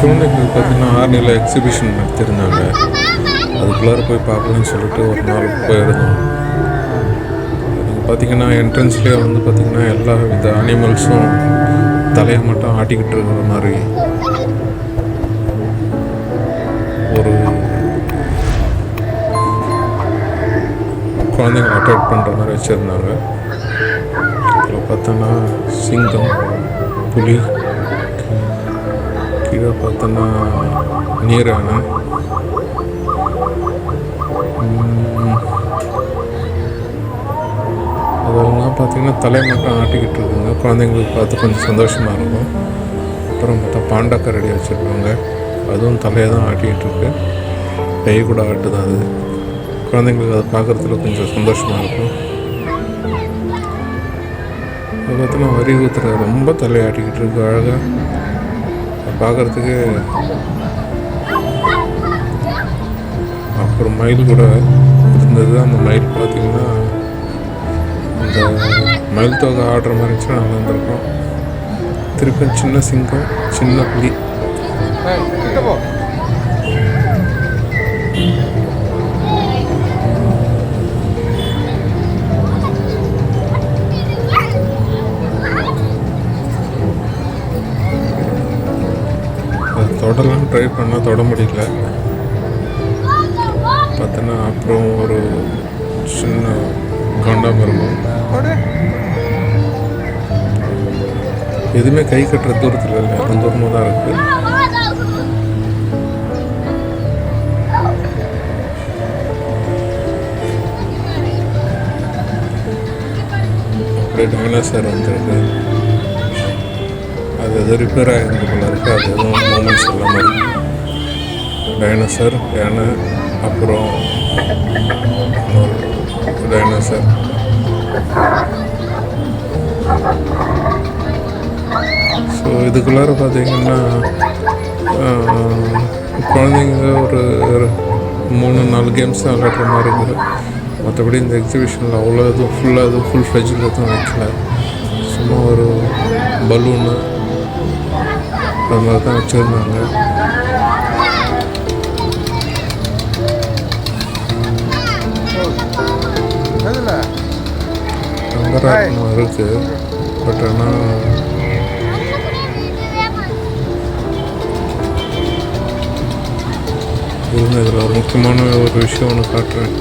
குழந்தைங்களுக்கு பார்த்தீங்கன்னா ஆர்னியில் எக்ஸிபிஷன் நடத்திருந்தாங்க அதுக்குள்ளார போய் பார்க்கலன்னு சொல்லிட்டு ஒரு நாள் போயிருந்தோம். நீங்கள் பார்த்தீங்கன்னா என்ட்ரன்ஸ்லேயே வந்து பார்த்திங்கன்னா எல்லா வித அனிமல்ஸும் தலையை மட்டும் ஆட்டிக்கிட்டு இருக்கிற மாதிரி ஒரு குழந்தைங்க அட்ராக்ட் பண்ணுற மாதிரி வச்சுருந்தாங்க. அதில் பார்த்தோன்னா சிங்கம் புலி கீழே பார்த்தோன்னா நீர் உம், அதெல்லாம் பார்த்திங்கன்னா தலை மட்டும் ஆட்டிக்கிட்டு இருக்குங்க. குழந்தைங்களுக்கு பார்த்து கொஞ்சம் சந்தோஷமாக இருக்கும். அப்புறம் பார்த்தா பாண்டா கரடி வச்சுருக்காங்க அதுவும் தலையை தான் ஆட்டிக்கிட்டு இருக்கு. கை கூட ஆட்டுது அது. குழந்தைங்களுக்கு அதை பார்க்குறதுல கொஞ்சம் சந்தோஷமாக இருக்கும். அது பார்த்தோன்னா வரி ஊத்துற ரொம்ப தலையாட்டிக்கிட்டு இருக்கு. அழகாக பார்க்குறதுக்கு அப்புறம் மயில் கூட இருந்தது. அந்த மயில் பார்த்தீங்கன்னா இந்த மயில் தொகை ஆடுற மாதிரி இருந்துச்சுன்னா நல்லா இருந்திருக்கும். திருப்பி சின்ன சிங்கம் சின்ன புலி. தொடலாம் ட்ரை பண்ணால் தொட முடியல. பார்த்தோன்னா அப்புறம் ஒரு சின்ன காண்டாமிருகம் எதுவுமே கை கட்டுற தூரத்தில் இல்லை அந்த தூரமாக தான் இருக்குது அப்படியே டைனோசர் வந்துருக்கு அது ரிப்பேர் ஆகிருந்து போல இருக்குது அது எதுவும் மூமெண்ட்ஸ் இல்லாமல் டைனோசர் யானை அப்புறம் டைனோசர் ஸோ இதுக்குள்ளார பார்த்தீங்கன்னா குழந்தைங்க ஒரு ஒரு மூணு நாலு கேம்ஸ் தான் விளையாடுற மாதிரி இருக்குது. மற்றபடி இந்த எக்ஸிபிஷனில் அவ்வளோ எதுவும் ஃபுல்லாக எதுவும் ஃபுல் ஃப்ளெஜில் எதுவும் வைக்கல. சும்மா ஒரு பலூனு அது மாதிரி தான் வச்சுருந்தாங்க. இருக்குது பட் ஆனால் இருங்க இதில் ஒரு முக்கியமான ஒரு விஷயம் ஒன்று காட்டுறேன்.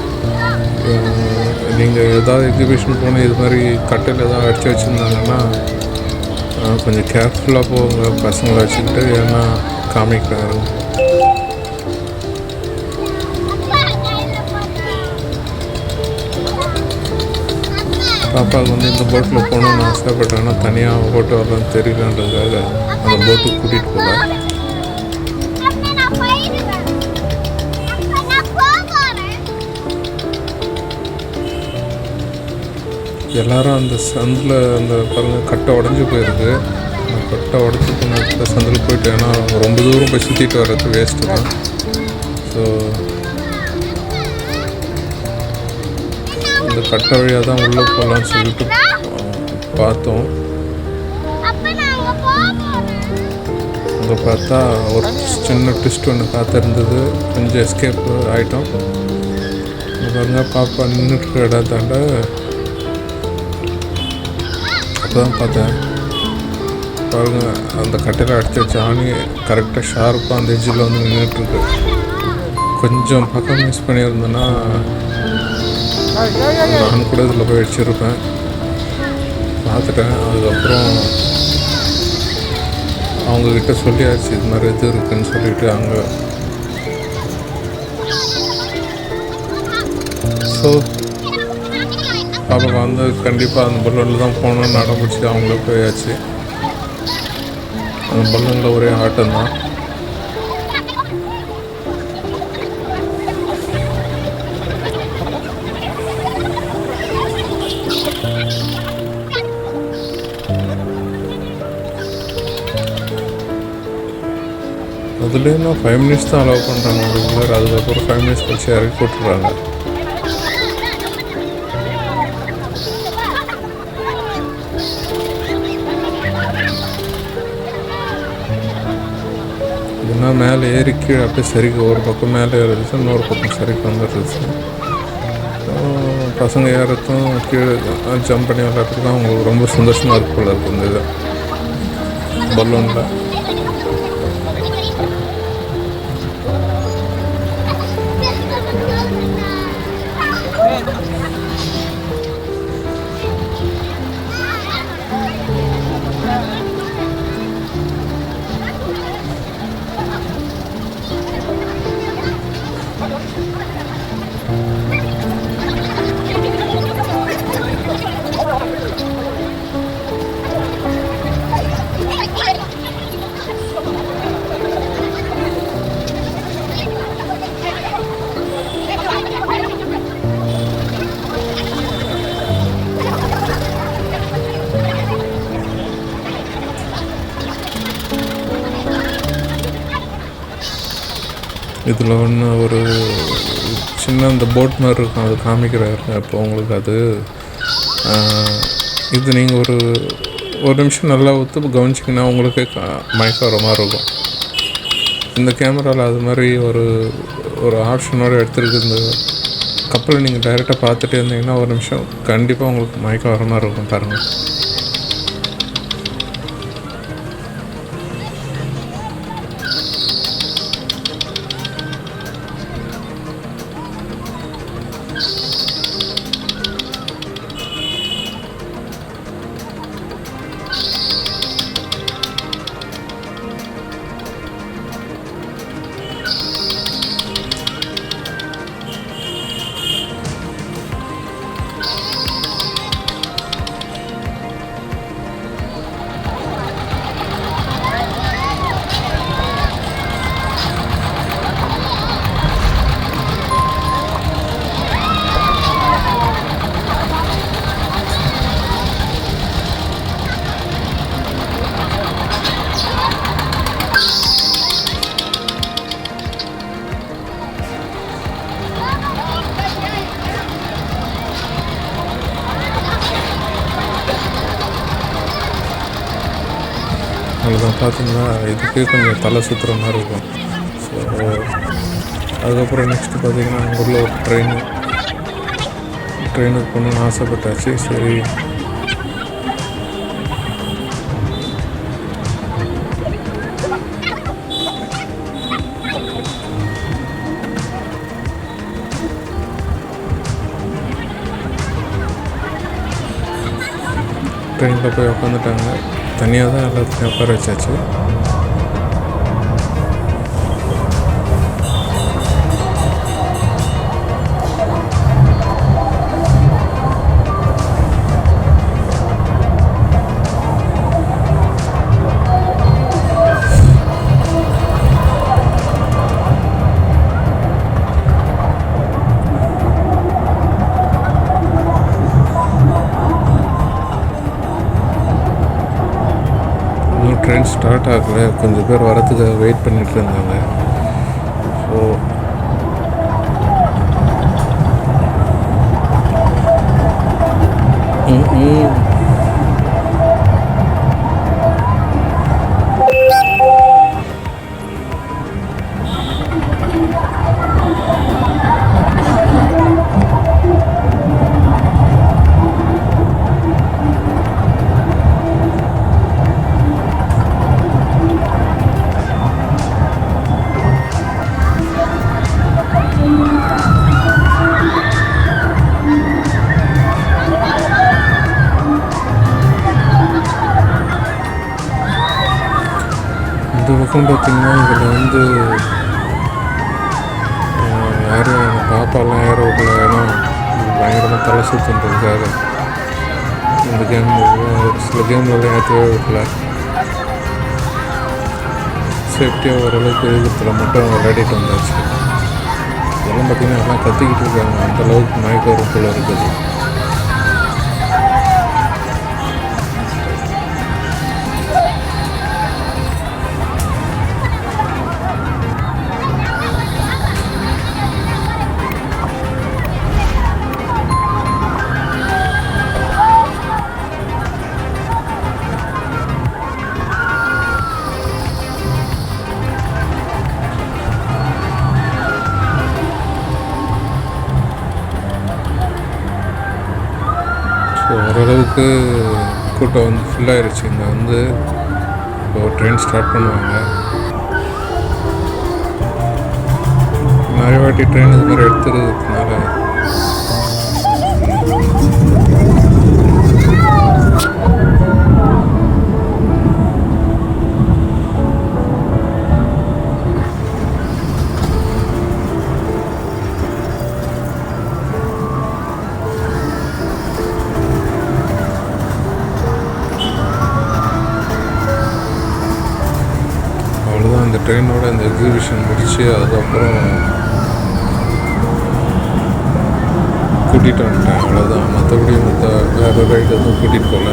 நீங்கள் ஏதாவது எக்ஸிபிஷன் போனால் இது மாதிரி கட்டில் ஏதாவது அடித்து வச்சுருந்தாங்கன்னா கொஞ்சம் கேர்ஃபுல்லாக போங்க பசங்களை வச்சுக்கிட்டு ஏன்னா காமிக்கிறாரு பாப்பாவுக்கு வந்து இந்த போட்டில் போகணும்னு ஆசைப்பட்டேன்னா தனியாக போட்டு வரலான்னு தெரியலன்றதுக்காக அந்த போட்டுக்கு கூட்டிகிட்டு போகல எல்லாரும் அந்த சந்தில் அந்த பாருங்கள் கட்டை உடஞ்சி போயிடுது. அந்த கட்டை உடச்சி போன சந்தில் போயிட்டு ஏன்னா ரொம்ப தூரம் போய் சுற்றிட்டு வர்றது வேஸ்ட்டு தான். ஸோ இந்த கட்டை வழியாக தான் உள்ளே போகலான்னு சொல்லிட்டு பார்த்தோம். அங்கே பார்த்தா ஒரு சின்ன ட்விஸ்ட் ஒன்று காத்திருந்தது கொஞ்சம் எஸ்கேப் ஆகிட்டோம் இங்க பாருங்க பாப்பா நின்றுட்டு இடத்தாண்ட பார்த்தேன். பாருங்க அந்த கட்டையில் அடித்த வச்ச ஆணி கரெக்டாக ஷார்ப்பாக அந்த எஜ்ஜில் வந்து நின்றுட்டுருக்கு கொஞ்சம் பக்கம் மிஸ் பண்ணியிருந்தேன்னா நான் கூட இதில் போய் அடிச்சிருப்பேன். பார்த்துட்டேன். அதுக்கப்புறம் அவங்கக்கிட்ட சொல்லியாச்சு இது மாதிரி இது இருக்குன்னு சொல்லிட்டு அங்கே. ஸோ பாப்பா வந்து கண்டிப்பாக அந்த பலூனில் தான் போகணும்னு நடந்துச்சு. பிடிச்சி அவங்கள போயாச்சு. அந்த பலூனில் ஒரே ஆட்டம் தான். அதுலேயும் ஃபைவ் மினிட்ஸ் தான் அலோவ் பண்ணுறாங்க அதுக்குள்ளே அதுக்கப்புறம் ஃபைவ் மினிட்ஸ் கழிச்சு இறக்கி போட்டுறாங்க. பார்த்தீங்கன்னா மேலே ஏறி கீழே அப்படியே சரிக்கு ஒரு பக்கம் மேலே ஏறுச்சு இன்னொரு பக்கம் சரிக்கு வந்துடுச்சு. பசங்க ஏறத்தும் கீழே ஜம்ப் பண்ணி விளையாடுறதுக்கும் அவங்களுக்கு ரொம்ப சந்தோஷமாக இருக்கும் போல இருக்கு இந்த இது. பலூனில். இதில் ஒன்று ஒரு சின்ன அந்த போட் மாதிரி இருக்கும் அது காமிக்கிறாரு. அப்போ உங்களுக்கு அது இது நீங்கள் ஒரு ஒரு நிமிஷம் நல்லா ஒத்து கவனிச்சிங்கன்னா உங்களுக்கு மயக்கம் வர மாதிரி இருக்கும். இந்த கேமராவில் அது மாதிரி ஒரு ஒரு ஆப்ஷனோடு எடுத்துருக்கு இந்த கப்பலை நீங்கள் டைரெக்டாக பார்த்துட்டே இருந்தீங்கன்னா ஒரு நிமிஷம் கண்டிப்பாக உங்களுக்கு மயக்கம் வர மாதிரி இருக்கும் பாருங்கள். அவ்வளோதான் பார்த்தீங்கன்னா இதுக்கே கொஞ்சம் தலை சுற்றுற மாதிரி இருக்கும். ஸோ அதுக்கப்புறம் நெக்ஸ்ட்டு பார்த்தீங்கன்னா எங்கள் ஊரில் ஒரு ட்ரெயின் ட்ரெயினுக்கு போகணுன்னு ஆசைப்பட்டாச்சு. சரி. ட்ரெயினில் போய் உட்காந்துட்டாங்க தனியாக தான் எல்லாத்தையும் உட்கார வச்சாச்சு. ஸ்டார்ட் ஆகலை கொஞ்சம் பேர் வரத்துக்காக வெயிட் பண்ணிட்டு இருந்தாங்க. ஸோ இந்த பக்கம் பார்த்தீங்கன்னா இதில் வந்து யாரும் எங்கள் பாப்பாலாம் ஏற விடல ஏன்னா பயங்கரமாக தலை சுற்றுன்றதுக்காக இந்த கேம் ஒரு சில கேம்லலாம் ஏற்றவே விடல சேஃப்டியாக ஓரளவுக்கு இருக்கிறதுல மட்டும் விளையாடிட்டு வந்தாச்சு. இதெல்லாம் பார்த்தீங்கன்னா எல்லாம் கத்திக்கிட்டு இருக்காங்க. அந்தளவுக்கு மயக்கம் வரும் இருக்குது. கூட்டம் வந்து ஃபுல்லாகிருச்சு இங்கே வந்து இப்போ ட்ரெயின் ஸ்டார்ட் பண்ணுவாங்க. நிறைய வாட்டி ட்ரெயின் இது மாதிரி எடுத்துறதுனால ட்ரெயினோட அந்த எக்ஸிபிஷன் முடிச்சு அதுக்கப்புறம் கூட்டிகிட்டு வந்துட்டேன். அவ்வளோதான் மற்றபடி மற்ற வேறு ரைடு எதுவும் கூட்டிகிட்டு போகல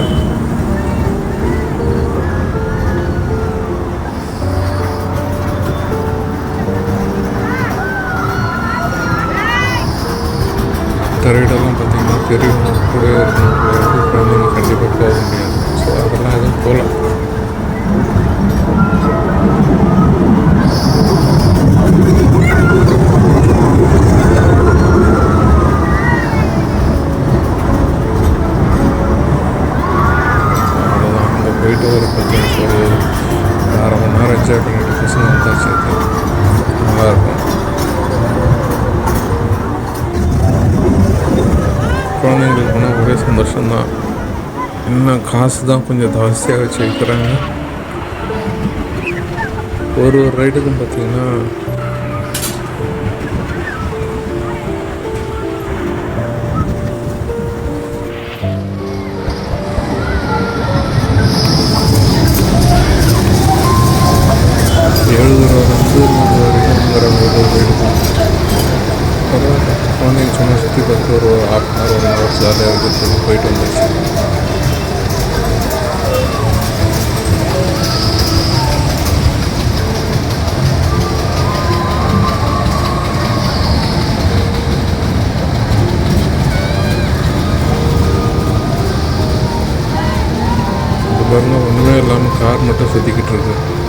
மற்ற ரைடெல்லாம் பார்த்தீங்கன்னா தெரியும். கூட இருக்கணும் குழந்தைங்க கண்டிப்பாக போக முடியாது ஸோ அதெல்லாம் எதுவும் போகல அவ்வளோதான் அங்கே போயிட்டு ஒரு பத்து ஒரு அரை மணி நேரம் என்ஜாய் பண்ணிட்டு பசங்க வந்தாச்சு நல்லாயிருக்கும் குழந்தைங்களுக்கு போனால் ஒரே சந்தோஷம்தான். இன்னும் காசு தான் கொஞ்சம் ஜாஸ்தியாக வச்சு வைக்கிறாங்க ஒரு ஒரு ரைடுக்கும் பார்த்தீங்கன்னா இது பாருங்க ஒன்றுமே